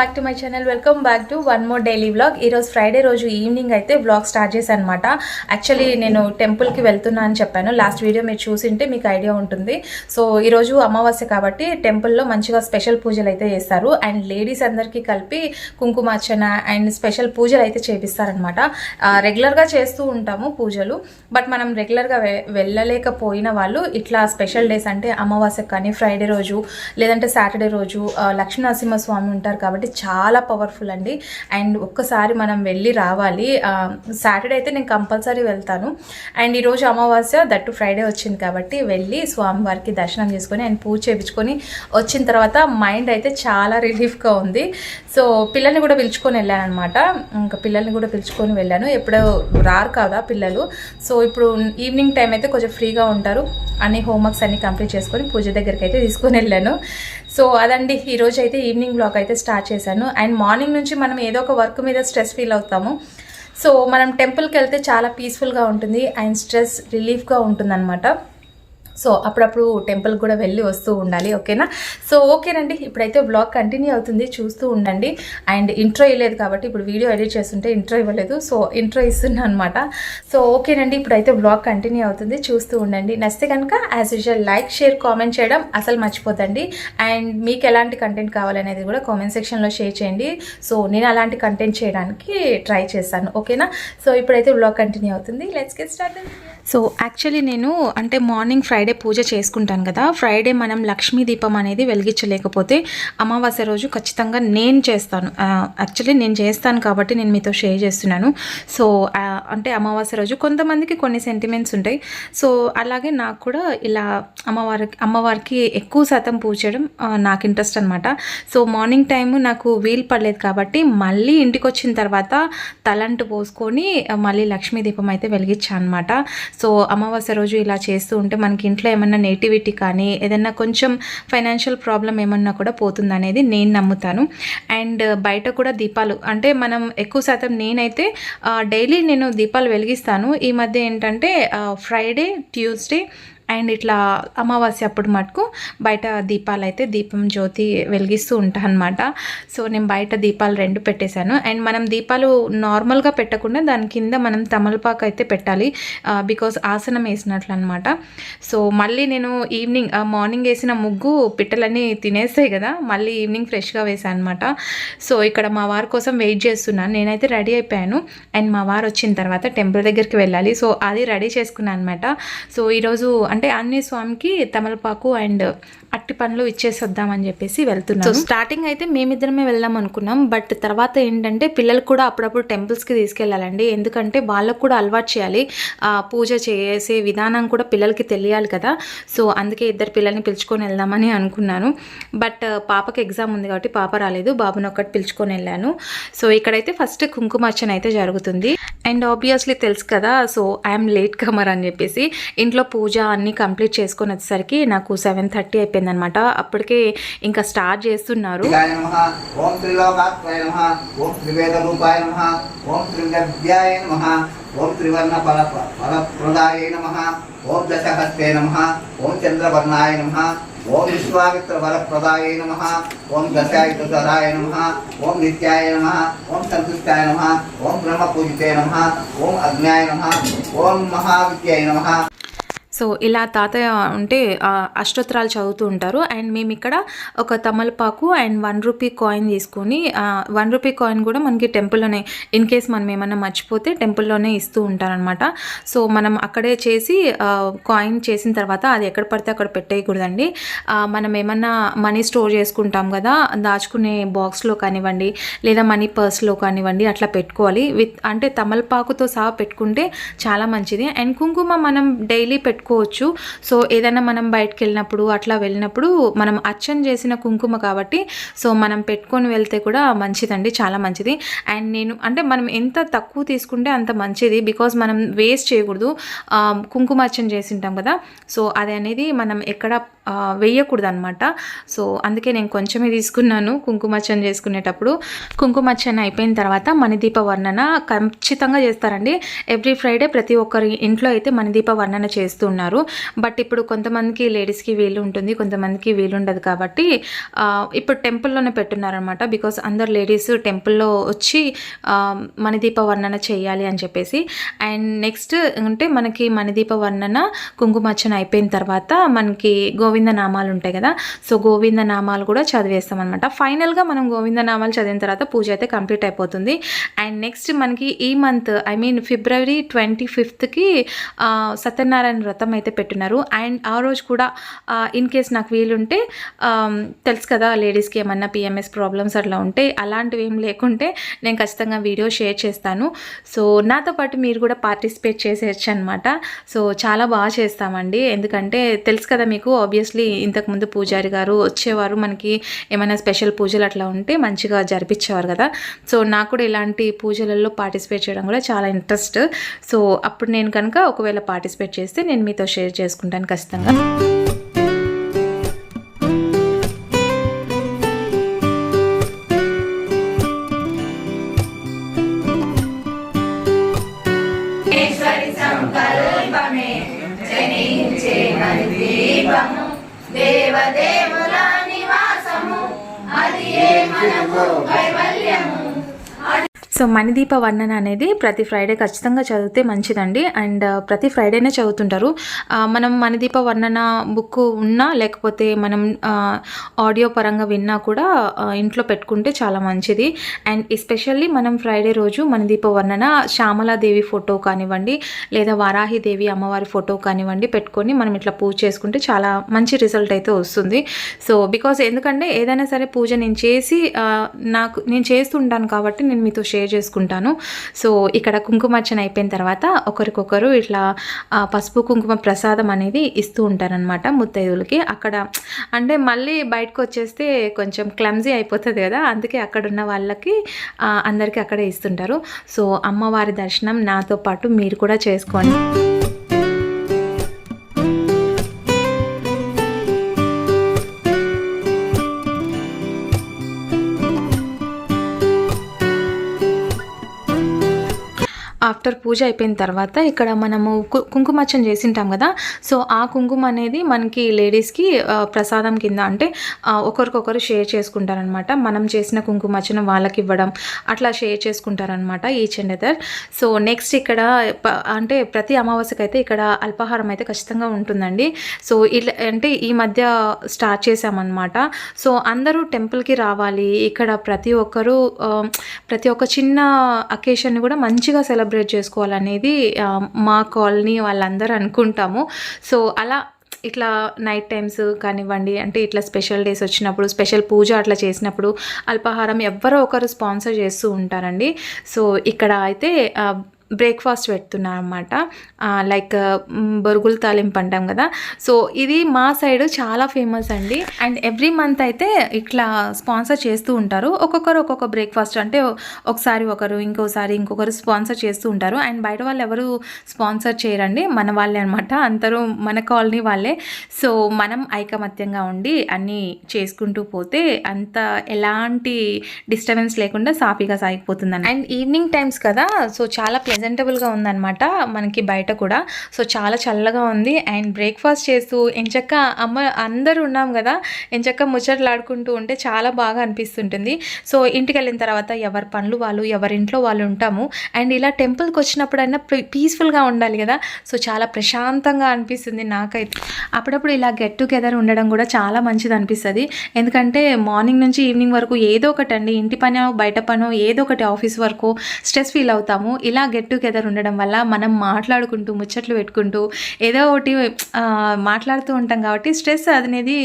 Back to my channel welcome back to one more daily vlog ఈరోజు Friday రోజు evening అయితే vlog start చేశాను అనమాట యాక్చువల్లీ నేను టెంపుల్కి వెళ్తున్నా అని చెప్పాను. లాస్ట్ వీడియో మీరు చూసింటే మీకు ఐడియా ఉంటుంది. సో ఈరోజు అమావాస్య కాబట్టి టెంపుల్లో మంచిగా స్పెషల్ పూజలు అయితే చేస్తారు. అండ్ లేడీస్ అందరికీ కలిపి కుంకుమార్చన అండ్ స్పెషల్ పూజలు అయితే చేపిస్తారనమాట. రెగ్యులర్గా చేస్తూ ఉంటాము పూజలు. బట్ మనం రెగ్యులర్గా వెళ్ళలేకపోయిన వాళ్ళు ఇట్లా స్పెషల్ డేస్ అంటే అమావాస్య కానీ ఫ్రైడే రోజు లేదంటే సాటర్డే రోజు లక్ష్మీనరసింహ స్వామి ఉంటారు కాబట్టి చాలా పవర్ఫుల్ అండి. అండ్ ఒక్కసారి మనం వెళ్ళి రావాలి. సాటర్డే అయితే నేను కంపల్సరీ వెళ్తాను. అండ్ ఈరోజు అమావాస్య దట్టు ఫ్రైడే వచ్చింది కాబట్టి వెళ్ళి స్వామివారికి దర్శనం చేసుకొని అండ్ పూజ చేయించుకొని వచ్చిన తర్వాత మైండ్ అయితే చాలా రిలీఫ్గా ఉంది. సో పిల్లల్ని కూడా పిలుచుకొని వెళ్ళాను అనమాట ఇంకా పిల్లల్ని కూడా పిలుచుకొని వెళ్ళాను. ఎప్పుడో రారు కదా పిల్లలు. సో ఇప్పుడు ఈవినింగ్ టైం అయితే కొంచెం ఫ్రీగా ఉంటారు. అన్ని హోంవర్క్స్ అన్ని కంప్లీట్ చేసుకొని పూజ దగ్గరికి అయితే తీసుకొని వెళ్ళాను. సో అదండి ఈరోజు అయితే ఈవినింగ్ బ్లాగ్ అయితే స్టార్ట్ చేశాను. అండ్ మార్నింగ్ నుంచి మనం ఏదో ఒక వర్క్ మీద స్ట్రెస్ ఫీల్ అవుతాము. సో మనం టెంపుల్కి వెళ్తే చాలా పీస్ఫుల్గా ఉంటుంది. అండ్ స్ట్రెస్ రిలీఫ్గా ఉంటుందన్నమాట. సో అప్పుడప్పుడు టెంపుల్ కూడా వెళ్ళి వస్తూ ఉండాలి ఓకేనా? సో ఓకేనండి ఇప్పుడైతే బ్లాగ్ కంటిన్యూ అవుతుంది చూస్తూ ఉండండి. అండ్ ఇంట్రో ఇవ్వలేదు కాబట్టి ఇప్పుడు వీడియో ఎడిట్ చేస్తుంటే ఇంట్రో ఇవ్వలేదు సో ఇంట్రో ఇస్తున్నాను అనమాట సో ఓకేనండి ఇప్పుడైతే బ్లాగ్ కంటిన్యూ అవుతుంది చూస్తూ ఉండండి. నచ్చితే కనుక as usual like share comment చేయడం అసలు మర్చిపోతండి అండ్ మీకు ఎలాంటి కంటెంట్ కావాలనేది కూడా కామెంట్ సెక్షన్లో షేర్ చేయండి. సో నేను అలాంటి కంటెంట్ చేయడానికి ట్రై చేస్తాను ఓకేనా? సో ఇప్పుడైతే బ్లాగ్ కంటిన్యూ అవుతుంది. Let's get start so actually నేను అంటే మార్నింగ్ ఫ్రైడే పూజ చేసుకుంటాను కదా ఫ్రైడే మనం లక్ష్మీ దీపం అనేది వెలిగించలేకపోతే అమావాస్య రోజు ఖచ్చితంగా నేను చేస్తాను. యాక్చువల్లీ నేను చేస్తాను కాబట్టి నేను మీతో షేర్ చేస్తున్నాను. సో అంటే అమావాస్య రోజు కొంతమందికి కొన్ని సెంటిమెంట్స్ ఉంటాయి. సో అలాగే నాకు కూడా ఇలా అమ్మవారికి అమ్మవారికి ఎక్కువ శాతం పూజ చేయడం నాకు ఇంట్రెస్ట్ అనమాట సో మార్నింగ్ టైము నాకు వీలు పడలేదు కాబట్టి మళ్ళీ ఇంటికి వచ్చిన తర్వాత తలంటు పోసుకొని మళ్ళీ లక్ష్మీ దీపం అయితే వెలిగించాను అనమాట సో అమావాస్య రోజు ఇలా చేస్తూ ఉంటే మనకి ఇంట్లో ఏమన్నా నేటివిటీ కానీ ఏదన్నా కొంచెం ఫైనాన్షియల్ ప్రాబ్లం ఏమన్నా కూడా పోతుంది అనేది నేను నమ్ముతాను. అండ్ బయట కూడా దీపాలు అంటే మనం ఎక్కువ శాతం నేనైతే డైలీ నేను దీపాలు వెలిగిస్తాను. ఈ మధ్య ఏంటంటే ఫ్రైడే ట్యూస్డే అండ్ ఇట్లా అమావాస్య అప్పుడు మటుకు బయట దీపాలు అయితే దీపం జ్యోతి వెలిగిస్తూ ఉంటాను అనమాట సో నేను బయట దీపాలు రెండు పెట్టేశాను. అండ్ మనం దీపాలు నార్మల్గా పెట్టకుండా దాని కింద మనం తమలపాకు అయితే పెట్టాలి బికాస్ ఆసనం వేసినట్లు అనమాట సో మళ్ళీ నేను ఈవినింగ్ మార్నింగ్ వేసిన ముగ్గు పిట్టలన్నీ తినేస్తాయి కదా మళ్ళీ ఈవినింగ్ ఫ్రెష్గా వేసాను అనమాట సో ఇక్కడ మా వారి కోసం వెయిట్ చేస్తున్నాను. నేనైతే రెడీ అయిపోయాను. అండ్ మా వారు వచ్చిన తర్వాత టెంపుల్ దగ్గరికి వెళ్ళాలి. సో అది రెడీ చేసుకున్నాను అనమాట సో ఈరోజు అంటే ఆంజనేయ స్వామికి తమలపాకు అండ్ అట్టి పండ్లు ఇచ్చేసొద్దామని చెప్పేసి వెళ్తున్నాం సో స్టార్టింగ్ అయితే మేమిద్దరమే వెళ్దాం అనుకున్నాం. బట్ తర్వాత ఏంటంటే పిల్లలు కూడా అప్పుడప్పుడు టెంపుల్స్కి తీసుకెళ్ళాలండి. ఎందుకంటే వాళ్ళకు కూడా అలవాటు చేయాలి. పూజ చేసే విధానం కూడా పిల్లలకి తెలియాలి కదా. సో అందుకే ఇద్దరు పిల్లల్ని పిలుచుకొని వెళ్దామని అనుకున్నాను. బట్ పాపకి ఎగ్జామ్ ఉంది కాబట్టి పాప రాలేదు. బాబుని ఒక్కటి పిలుచుకొని వెళ్ళాను. సో ఇక్కడైతే ఫస్ట్ కుంకుమార్చన అయితే జరుగుతుంది. అండ్ ఆబ్వియస్లీ తెలుసు కదా. సో ఐఎమ్ లేట్ కమర్ అని చెప్పేసి ఇంట్లో పూజ అన్నీ కంప్లీట్ చేసుకొని వచ్చేసరికి నాకు సెవెన్ థర్టీ అయిపోయిందనమాట అప్పటికే ఇంకా స్టార్ట్ చేస్తున్నారు ఓం త్రిలోకాత్మయ ఓం త్రివేద రూపాయ నమ ఓం త్రివిద్యాయ నమ ఓం త్రివర్ణ ఫల ఫలప్రదాయ నమ ఓం దశహస్తే నమ ఓం చంద్రవర్ణాయ నమ ఓం విశ్వామిత్ర వరప్రదాయ నమ ఓం దశాయుధరాయ నమ ఓం నిత్యాయ నమ ఓం సంతుష్టాయ నమ ఓం బ్రహ్మ పూజితే నమ ఓం అగ్నాయ నమ ఓం మహావిద్యాయ నమ సో ఇలా తాతయ్య ఉంటే అష్టోత్తరాలు చదువుతూ ఉంటారు. అండ్ మేము ఇక్కడ ఒక తమలపాకు అండ్ వన్ రూపీ కాయిన్ తీసుకొని వన్ రూపీ కాయిన్ కూడా మనకి టెంపుల్లోనే ఇన్ కేస్ మనం ఏమన్నా మర్చిపోతే టెంపుల్లోనే ఇస్తూ ఉంటారనమాట సో మనం అక్కడే చేసి కాయిన్ చేసిన తర్వాత అది ఎక్కడ పడితే అక్కడ పెట్టేయకూడదండి. మనం ఏమన్నా మనీ స్టోర్ చేసుకుంటాం కదా దాచుకునే బాక్స్లో కానివ్వండి లేదా మనీ పర్స్లో కానివ్వండి అట్లా పెట్టుకోవాలి. విత్ అంటే తమలపాకుతో సహా పెట్టుకుంటే చాలా మంచిది. అండ్ కుంకుమ మనం డైలీ పెట్టుకోవచ్చు సో ఏదైనా మనం బయటకు వెళ్ళినప్పుడు అట్లా వెళ్ళినప్పుడు మనం అచ్చం చేసిన కుంకుమ కాబట్టి సో మనం పెట్టుకొని వెళ్తే కూడా మంచిదండి చాలా మంచిది. అండ్ నేను అంటే మనం ఎంత తక్కువ తీసుకుంటే అంత మంచిది బికాజ్ మనం వేస్ట్ చేయకూడదు. కుంకుమ అచ్చం చేసి ఉంటాం కదా. సో అది అనేది మనం ఎక్కడ వేయకూడదు అనమాట సో అందుకే నేను కొంచెమే తీసుకున్నాను కుంకుమచ్చన చేసుకునేటప్పుడు. కుంకుమచ్చన అయిపోయిన తర్వాత మణిదీప వర్ణన ఖచ్చితంగా చేస్తారండి. ఎవ్రీ ఫ్రైడే ప్రతి ఒక్కరి ఇంట్లో అయితే మణిదీప వర్ణన చేస్తున్నారు. బట్ ఇప్పుడు కొంతమందికి లేడీస్కి వీలు ఉంటుంది కొంతమందికి వీలు ఉండదు కాబట్టి ఇప్పుడు టెంపుల్లోనే పెట్టున్నారనమాట బికాస్ అందరు లేడీస్ టెంపుల్లో వచ్చి మణిదీప వర్ణన చేయాలి అని చెప్పేసి. అండ్ నెక్స్ట్ అంటే మనకి మణిదీప వర్ణన కుంకుమార్చన అయిపోయిన తర్వాత మనకి గోవింద నామాలు ఉంటాయి కదా? సో గోవింద నామాలు కూడా చదివేస్తాం అనమాట ఫైనల్గా మనం గోవింద నామాలు చదివిన తర్వాత పూజ అయితే కంప్లీట్ అయిపోతుంది. అండ్ నెక్స్ట్ మనకి ఈ month I mean February twenty ఫిఫ్త్కి Satyanarayana వ్రతం అయితే పెట్టున్నారు. అండ్ ఆ రోజు కూడా ఇన్ కేస్ నాకు వీలుంటే తెలుసు కదా లేడీస్కి ఏమన్నా పిఎంఎస్ ప్రాబ్లమ్స్ అట్లా ఉంటే అలాంటివి ఏం లేకుంటే నేను ఖచ్చితంగా వీడియో షేర్ చేస్తాను. సో నాతో పాటు మీరు కూడా పార్టిసిపేట్ చేసేయచ్చు అనమాట సో చాలా బాగా చేస్తామండి. ఎందుకంటే తెలుసు కదా మీకు ఆబ్వియస్లీ ఇంతకుముందు పూజారి గారు వచ్చేవారు. మనకి ఏమైనా స్పెషల్ పూజలు అట్లా ఉంటే మంచిగా జరిపించేవారు కదా. సో నాకు కూడా ఇలాంటి పూజలలో పార్టిసిపేట్ చేయడం కూడా చాలా ఇంట్రెస్ట్ సో అప్పుడు నేను కనుక ఒకవేళ పార్టిసిపేట్ చేస్తే నేను మీతో షేర్ చేసుకుంటాను ఖచ్చితంగా. దేవదేవుల నివాసము. అది ఏ మనకు కైవల్యము? సో మణిదీప వర్ణన అనేది ప్రతి ఫ్రైడే ఖచ్చితంగా చదివితే మంచిదండి. అండ్ uh, ప్రతి ఫ్రైడేనే చదువుతుంటారు. మనం మణిదీప వర్ణన బుక్ ఉన్నా లేకపోతే మనం ఆడియో పరంగా విన్నా కూడా ఇంట్లో పెట్టుకుంటే చాలా మంచిది. అండ్ ఎస్పెషల్లీ మనం ఫ్రైడే రోజు మణిదీప వర్ణన శ్యామలాదేవి ఫోటో కానివ్వండి లేదా వారాహిదేవి అమ్మవారి ఫోటో కానివ్వండి పెట్టుకొని మనం ఇట్లా పూజ చేసుకుంటే చాలా మంచి రిజల్ట్ అయితే వస్తుంది. సో బికాస్ ఎందుకంటే ఏదైనా సరే పూజ నేను చేసి నాకు నేను చేస్తుంటాను కాబట్టి నేను మీతో షేర్ చేసుకుంటాను. సో ఇక్కడ కుంకుమార్చన అయిపోయిన తర్వాత ఒకరికొకరు ఇట్లా పసుపు కుంకుమ ప్రసాదం అనేది ఇస్తూ ఉంటారనమాట ముత్తైదులకి అక్కడ అంటే మళ్ళీ బయటకు వచ్చేస్తే కొంచెం క్లమ్జీ అయిపోతుంది కదా అందుకే అక్కడ ఉన్న వాళ్ళకి అందరికీ అక్కడే ఇస్తుంటారు. సో అమ్మవారి దర్శనం నాతో పాటు మీరు కూడా చేసుకోండి. ఆఫ్టర్ పూజ అయిపోయిన తర్వాత ఇక్కడ మనము కు- చేసింటాం కదా. సో ఆ కుంకుమ అనేది మనకి లేడీస్కి ప్రసాదం కింద అంటే ఒకరికొకరు షేర్ చేసుకుంటారనమాట. మనం చేసిన కుంకుమార్చన వాళ్ళకి ఇవ్వడం అట్లా share చేసుకుంటారనమాట each and other. So next ఇక్కడ అంటే ప్రతి అమావాస్యకి అయితే ఇక్కడ అల్పాహారం అయితే ఖచ్చితంగా ఉంటుందండి. సో ఇలా అంటే ఈ మధ్య స్టార్ట్ చేసామన్నమాట సో అందరూ టెంపుల్కి రావాలి. ఇక్కడ ప్రతి ఒక్కరూ ప్రతి ఒక్క చిన్న అకేషన్ని కూడా మంచిగా సెలబ్రేట్ చేసుకోవాలనేది మా కాలనీ వాళ్ళందరూ అనుకుంటాము. సో అలా ఇట్లా నైట్ టైమ్స్ కానివ్వండి అంటే ఇట్లా స్పెషల్ డేస్ వచ్చినప్పుడు స్పెషల్ పూజ అట్లా చేసినప్పుడు అల్పాహారం ఎవరో ఒకరు స్పాన్సర్ చేస్తూ ఉంటారండి. సో ఇక్కడ అయితే బ్రేక్ఫాస్ట్ బ్రేక్ఫాస్ట్ పెడుతున్నారన్నమాట లైక్ బొరుగుల తాలింపు అంటాం కదా. సో ఇది మా సైడ్ చాలా ఫేమస్ అండి. అండ్ ఎవ్రీ మంత్ అయితే ఇట్లా స్పాన్సర్ చేస్తూ ఉంటారు. ఒక్కొక్కరు ఒక్కొక్క బ్రేక్ఫాస్ట్ అంటే ఒకసారి ఒకరు ఇంకోసారి ఇంకొకరు స్పాన్సర్ చేస్తూ ఉంటారు. అండ్ బయట వాళ్ళు ఎవరు స్పాన్సర్ చేయరండి. మన వాళ్ళే అనమాట అందరూ మన కాలనీ వాళ్ళే. సో మనం ఐకమత్యంగా ఉండి అన్నీ చేసుకుంటూ పోతే అంత ఎలాంటి డిస్టర్బెన్స్ లేకుండా సాఫీగా సాగిపోతుందని అండ్ ఈవినింగ్ టైమ్స్ కదా. సో చాలా ప్రజెంటబుల్గా ఉందన్నమాట మనకి బయట కూడా. సో చాలా చల్లగా ఉంది. అండ్ బ్రేక్ఫాస్ట్ చేస్తూ ఎంచక్క అమ్మ అందరూ ఉన్నాం కదా ఎంచక్క ముచ్చట్లాడుకుంటూ ఉంటే చాలా బాగా అనిపిస్తుంటుంది. సో ఇంటికి వెళ్ళిన తర్వాత ఎవరి పనులు వాళ్ళు ఎవరింట్లో వాళ్ళు ఉంటాము. అండ్ ఇలా టెంపుల్కి వచ్చినప్పుడైనా పీస్ఫుల్గా ఉండాలి కదా. సో చాలా ప్రశాంతంగా అనిపిస్తుంది నాకైతే. అప్పుడప్పుడు ఇలా గెట్ టుగెదర్ ఉండడం కూడా చాలా మంచిది అనిపిస్తుంది. ఎందుకంటే మార్నింగ్ నుంచి ఈవినింగ్ వరకు ఏదో ఒకటి అండి ఇంటి పనో బయట పనో ఏదో ఒకటి ఆఫీస్ వరకు స్ట్రెస్ ఫీల్ అవుతాము. ఇలా గెట్ టుగెదర్ ఉండడం వల్ల మనం మాట్లాడుకుంటూ ముచ్చట్లు పెట్టుకుంటూ ఏదో ఒకటి మాట్లాడుతూ ఉంటాం కాబట్టి స్ట్రెస్ అనేది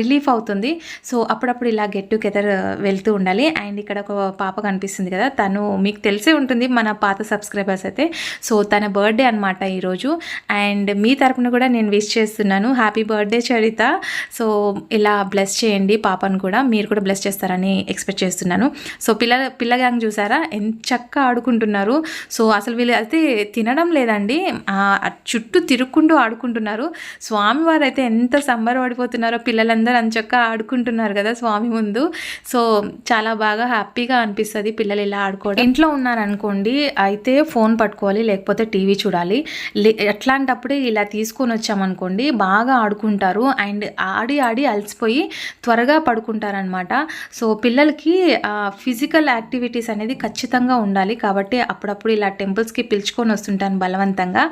రిలీఫ్ అవుతుంది. సో అప్పుడప్పుడు ఇలా గెట్ టుగెదర్ వెళ్తూ ఉండాలి. అండ్ ఇక్కడ ఒక పాప కనిపిస్తుంది కదా తను మీకు తెలిసే ఉంటుంది మన పాత సబ్స్క్రైబర్స్ అయితే. సో తన బర్త్డే అనమాట ఈరోజు. అండ్ మీ తరపున కూడా నేను విష్ చేస్తున్నాను. హ్యాపీ బర్త్డే చరిత సో ఇలా బ్లెస్ చేయండి పాపను కూడా. మీరు కూడా బ్లెస్ చేస్తారని ఎక్స్పెక్ట్ చేస్తున్నాను. సో పిల్ల పిల్లగాంగ్ చూసారా? ఎంత చక్క ఆడుకుంటున్నారు. సో అసలు వీళ్ళు అయితే తినడం లేదండి. చుట్టూ తిరుక్కుంటూ ఆడుకుంటున్నారు. స్వామివారు అయితే ఎంత సంబరపడిపోతున్నారో పిల్లలందరూ అంచక్క ఆడుకుంటున్నారు కదా స్వామి ముందు. సో చాలా బాగా హ్యాపీగా అనిపిస్తుంది పిల్లలు ఇలా ఆడుకోవడం. ఇంట్లో ఉన్నారనుకోండి అయితే ఫోన్ పట్టుకోవాలి లేకపోతే టీవీ చూడాలి. లే- అట్లాంటప్పుడే ఇలా తీసుకొని వచ్చామనుకోండి బాగా ఆడుకుంటారు. అండ్ ఆడి ఆడి అలసిపోయి త్వరగా పడుకుంటారనమాట సో పిల్లలకి ఫిజికల్ యాక్టివిటీస్ అనేది ఖచ్చితంగా ఉండాలి. కాబట్టి అప్పుడప్పుడు ఇలా టెంపుల్స్కి పిలుచుకొని వస్తుంటాను బలవంతంగా.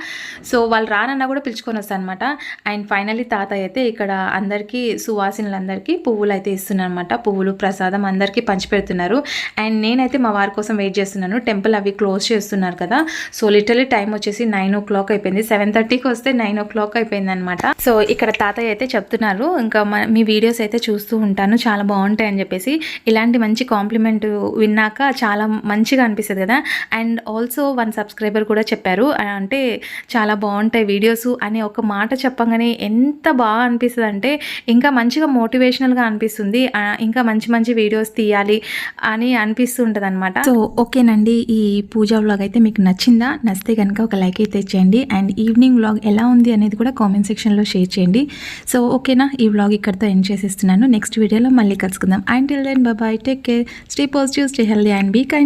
సో వాళ్ళు రానన్నా కూడా పిలుచుకొని వస్తాను అనమాట అండ్ ఫైనలీ తాతయ్య అయితే ఇక్కడ అందరికీ సువాసినులందరికీ పువ్వులు అయితే ఇస్తున్నారనమాట పువ్వులు ప్రసాదం అందరికీ పంచిపెడుతున్నారు. అండ్ నేనైతే మా వారి కోసం వెయిట్ చేస్తున్నాను. టెంపుల్ అవి క్లోజ్ చేస్తున్నారు కదా. సో లిటరలీ టైం వచ్చేసి నైన్ ఓ క్లాక్ అయిపోయింది సెవెన్ థర్టీకి వస్తే నైన్ ఓ క్లాక్ అయిపోయింది అనమాట సో ఇక్కడ తాతయ్య అయితే చెప్తున్నారు. ఇంకా మీ వీడియోస్ అయితే చూస్తూ ఉంటాను. చాలా బాగుంటాయి అని చెప్పేసి. ఇలాంటి మంచి కాంప్లిమెంట్ విన్నాక చాలా మంచిగా అనిపిస్తుంది కదా. అండ్ ఆల్సో వన్ సబ్స్క్రైబర్ కూడా చెప్పారు. అంటే చాలా బాగుంటాయి వీడియోస్ అని ఒక మాట చెప్పగానే ఎంత బాగా అనిపిస్తుంది అంటే ఇంకా మంచిగా మోటివేషనల్గా అనిపిస్తుంది. ఇంకా మంచి మంచి వీడియోస్ తీయాలి అని అనిపిస్తూ ఉంటుంది అనమాట సో ఓకేనండి. ఈ పూజా వ్లాగ్ అయితే మీకు నచ్చిందా? నచ్చితే కనుక ఒక లైక్ అయితే ఇచ్చేయండి. అండ్ ఈవినింగ్ వ్లాగ్ ఎలా ఉంది అనేది కూడా కామెంట్ సెక్షన్లో షేర్ చేయండి. సో ఓకేనా? ఈ వ్లాగ్ ఇక్కడితో ఎండ్ చేసేస్తున్నాను. నెక్స్ట్ వీడియోలో మళ్ళీ కలుసుకుందాం. And till then bye take care stay positive stay healthy and be kind